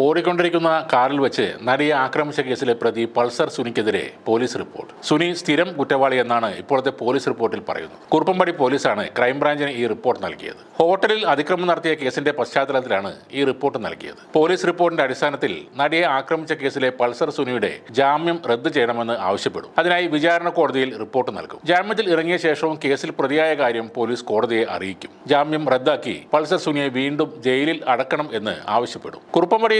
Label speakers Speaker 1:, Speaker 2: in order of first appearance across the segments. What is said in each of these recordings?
Speaker 1: ഓടിക്കൊണ്ടിരിക്കുന്ന കാറിൽ വെച്ച് നടിയെ ആക്രമിച്ച കേസിലെ പ്രതി പൾസർ സുനിക്കെതിരെ പോലീസ് റിപ്പോർട്ട്. സുനി സ്ഥിരം കുറ്റവാളി എന്നാണ് ഇപ്പോഴത്തെ പോലീസ് റിപ്പോർട്ടിൽ പറയുന്നത്. കുറുപ്പംപടി പോലീസാണ് ക്രൈംബ്രാഞ്ചിന് ഈ റിപ്പോർട്ട് നൽകിയത്. ഹോട്ടലിൽ അതിക്രമം നടത്തിയ കേസിന്റെ പശ്ചാത്തലത്തിലാണ് ഈ റിപ്പോർട്ട് നൽകിയത്. പോലീസ് റിപ്പോർട്ടിന്റെ അടിസ്ഥാനത്തിൽ നടിയെ ആക്രമിച്ച കേസിലെ പൾസർ സുനിയുടെ ജാമ്യം റദ്ദ് ചെയ്യണമെന്ന് ആവശ്യപ്പെടും. അതിനായി വിചാരണ കോടതിയിൽ റിപ്പോർട്ട് നൽകും. ജാമ്യത്തിൽ ഇറങ്ങിയ ശേഷവും കേസിൽ പ്രതിയായ കാര്യം പോലീസ് കോടതിയെ അറിയിക്കും. ജാമ്യം റദ്ദാക്കി പൾസർ സുനിയെ വീണ്ടും ജയിലിൽ അടക്കണം എന്ന് ആവശ്യപ്പെടും.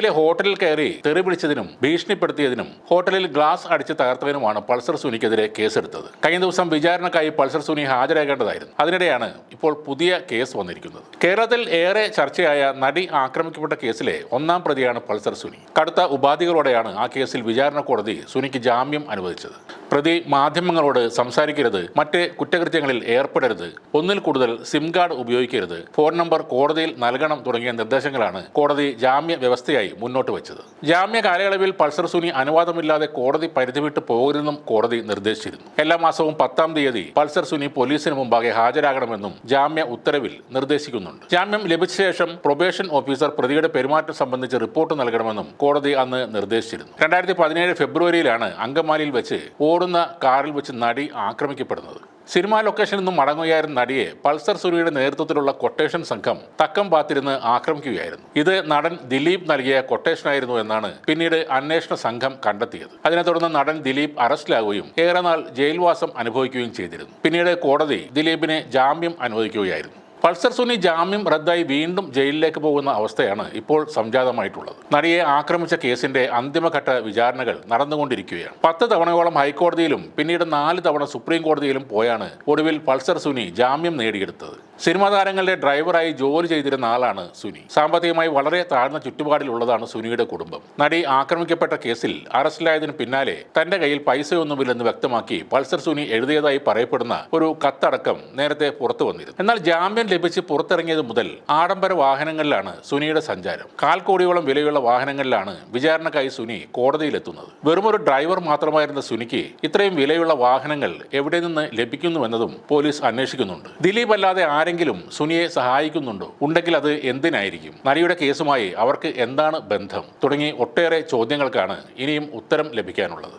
Speaker 1: കുറുപ്പമ്പടിയിലെ ഹോട്ടലിൽ കയറി തെറി പിടിച്ചതിനും ഭീഷണിപ്പെടുത്തിയതിനും ഹോട്ടലിൽ ഗ്ലാസ് അടിച്ച് തകർത്തതിനുമാണ് പൾസർ സുനിക്കെതിരെ കേസെടുത്തത്. കഴിഞ്ഞ ദിവസം വിചാരണക്കായി പൾസർ സുനി ഹാജരാകേണ്ടതായിരുന്നു. അതിനിടെയാണ് ഇപ്പോൾ പുതിയ കേസ് വന്നിരിക്കുന്നത്. കേരളത്തിൽ ഏറെ ചർച്ചയായ നടി ആക്രമിക്കപ്പെട്ട കേസിലെ ഒന്നാം പ്രതിയാണ് പൾസർ സുനി. കടുത്ത ഉപാധികളോടെയാണ് ആ കേസിൽ വിചാരണ കോടതി സുനിക്ക് ജാമ്യം അനുവദിച്ചത്. പ്രതി മാധ്യമങ്ങളോട് സംസാരിക്കരുത് മറ്റ് കുറ്റകൃത്യങ്ങളിൽ ഏർപ്പെടരുത് ഒന്നിൽ കൂടുതൽ സിം കാർഡ് ഉപയോഗിക്കരുത് ഫോൺ നമ്പർ കോടതിയിൽ നൽകണം തുടങ്ങിയ നിർദ്ദേശങ്ങളാണ് കോടതി ജാമ്യ വ്യവസ്ഥയായി മുന്നോട്ട് വെച്ചത്. ജാമ്യ കാലയളവിൽ പൾസർ സുനി അനുവാദമില്ലാതെ കോടതി പരിധി വിട്ട് പോകരുതെന്നും കോടതി നിർദ്ദേശിച്ചിരുന്നു. എല്ലാ മാസവും പത്താം തീയതി പൾസർ സുനി പോലീസിന് മുമ്പാകെ ഹാജരാകണമെന്നും ജാമ്യ ഉത്തരവിൽ നിർദ്ദേശിക്കുന്നുണ്ട്. ജാമ്യം ലഭിച്ച ശേഷം പ്രൊബേഷൻ ഓഫീസർ പ്രതിയുടെ പെരുമാറ്റം സംബന്ധിച്ച് റിപ്പോർട്ട് നൽകണമെന്നും കോടതി അന്ന് നിർദ്ദേശിച്ചിരുന്നു. രണ്ടായിരത്തി പതിനേഴ് ഫെബ്രുവരിയിലാണ് അങ്കമാലിയിൽ വെച്ച് ഓടുന്ന കാറിൽ വെച്ച് നടി ആക്രമിക്കപ്പെടുന്നത്. സിനിമാ ലൊക്കേഷനിൽ നിന്നും മടങ്ങുകയായിരുന്ന നടിയെ പൾസർ സുനിയുടെ നേതൃത്വത്തിലുള്ള കൊട്ടേഷൻ സംഘം തക്കം പാത്തിരുന്ന് ആക്രമിക്കുകയായിരുന്നു. ഇത് നടൻ ദിലീപ് നൽകിയ കൊട്ടേഷനായിരുന്നു എന്നാണ് പിന്നീട് അന്വേഷണ സംഘം കണ്ടെത്തിയത്. അതിനെ തുടർന്ന് നടൻ ദിലീപ് അറസ്റ്റിലാവുകയും ഏറെ നാൾ ജയിൽവാസം അനുഭവിക്കുകയും ചെയ്തിരുന്നു. പിന്നീട് കോടതി ദിലീപിനെ ജാമ്യം അനുവദിക്കുകയായിരുന്നു. പൾസർ സുനി ജാമ്യം റദ്ദായി വീണ്ടും ജയിലിലേക്ക് പോകുന്ന അവസ്ഥയാണ് ഇപ്പോൾ സംജാതമായിട്ടുള്ളത്. നടിയെ ആക്രമിച്ച കേസിന്റെ അന്തിമഘട്ട വിചാരണകൾ നടന്നുകൊണ്ടിരിക്കുകയാണ്. പത്ത് തവണയോളം ഹൈക്കോടതിയിലും പിന്നീട് നാല് തവണ സുപ്രീം കോടതിയിലും പോയാണ് ഒടുവിൽ പൾസർ സുനി ജാമ്യം നേടിയെടുത്തത്. സിനിമാ താരങ്ങളുടെ ഡ്രൈവറായി ജോലി ചെയ്തിരുന്ന ആളാണ് സുനി സാമ്പത്തികമായി വളരെ താഴ്ന്ന ചുറ്റുപാടിലുള്ളതാണ് സുനിയുടെ കുടുംബം. നടി ആക്രമിക്കപ്പെട്ട കേസിൽ അറസ്റ്റിലായതിനു പിന്നാലെ തന്റെ കയ്യിൽ പൈസയൊന്നുമില്ലെന്ന് വ്യക്തമാക്കി പൾസർ സുനി എഴുതിയതായി പറയപ്പെടുന്ന ഒരു കത്തടക്കം നേരത്തെ പുറത്തു വന്നിരുന്നു. എന്നാൽ ജാമ്യം ലഭിച്ച് പുറത്തിറങ്ങിയത് മുതൽ ആഡംബര വാഹനങ്ങളിലാണ് സുനിയുടെ സഞ്ചാരം. കാൽ കോടിയോളം വിലയുള്ള വാഹനങ്ങളിലാണ് വിചാരണക്കായി സുനി കോടതിയിലെത്തുന്നത്. വെറുമൊരു ഡ്രൈവർ മാത്രമായിരുന്ന സുനിക്ക് ഇത്രയും വിലയുള്ള വാഹനങ്ങൾ എവിടെ നിന്ന് ലഭിക്കുന്നുവെന്നതും പോലീസ് അന്വേഷിക്കുന്നുണ്ട്. ദിലീപ് അല്ലാതെ ആരെങ്കിലും സുനിയെ സഹായിക്കുന്നുണ്ടോ? ഉണ്ടെങ്കിൽ അത് എന്തിനായിരിക്കും? നടിയുടെ കേസുമായി അവർക്ക് എന്താണ് ബന്ധം? തുടങ്ങി ഒട്ടേറെ ചോദ്യങ്ങൾക്കാണ് ഇനിയും ഉത്തരം ലഭിക്കാനുള്ളത്.